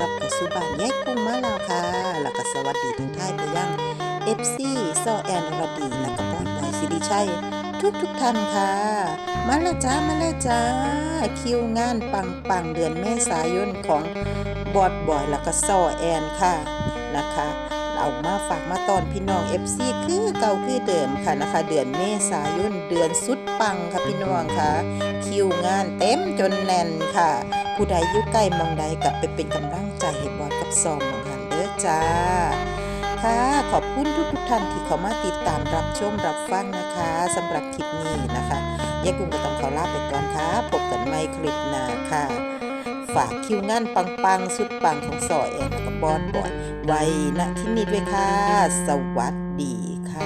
รับอสุบานแยกกุ้งมาแล้วค่ะ แล้วก็สวัสดีทั้งท้ายไปยังเอฟซีซอแอนอรดีและก็บอยบอยสิริชัย ทุกทุกท่านค่ะ มาแล้วจ้ามาแล้วจ้า คิวงานปังปังเดือนเมษายนของบอดบอยแล้วก็ซอแอนค่ะนะคะ เอามาฝากมาตอนพี่น้อง FC คือเก่าคือเดิมค่ะนะคะ เดือนเมษายนเดือนสุดปังค่ะพี่น้องค่ะ คิวงานเต็มจนแน่นค่ะ ผู้ใดอยู่ใกล้มองใดกลับไปเป็นกำลังใจให้บอดกับซอมมองหันเด้อจ้า ค่ะขอบคุณทุกทุกท่านที่เขามาติดตามรับชมรับฟังนะคะสำหรับคลิปนี้นะคะยายกุ้งก็ต้องขอลาไปก่อนค่ะพบกันใหม่คลิปหน้าค่ะ ฝากคิวงานปังๆ สุดปังของสอแอนกับบอดบอยไว้ณที่นี่ด้วยค่ะ สวัสดีค่ะ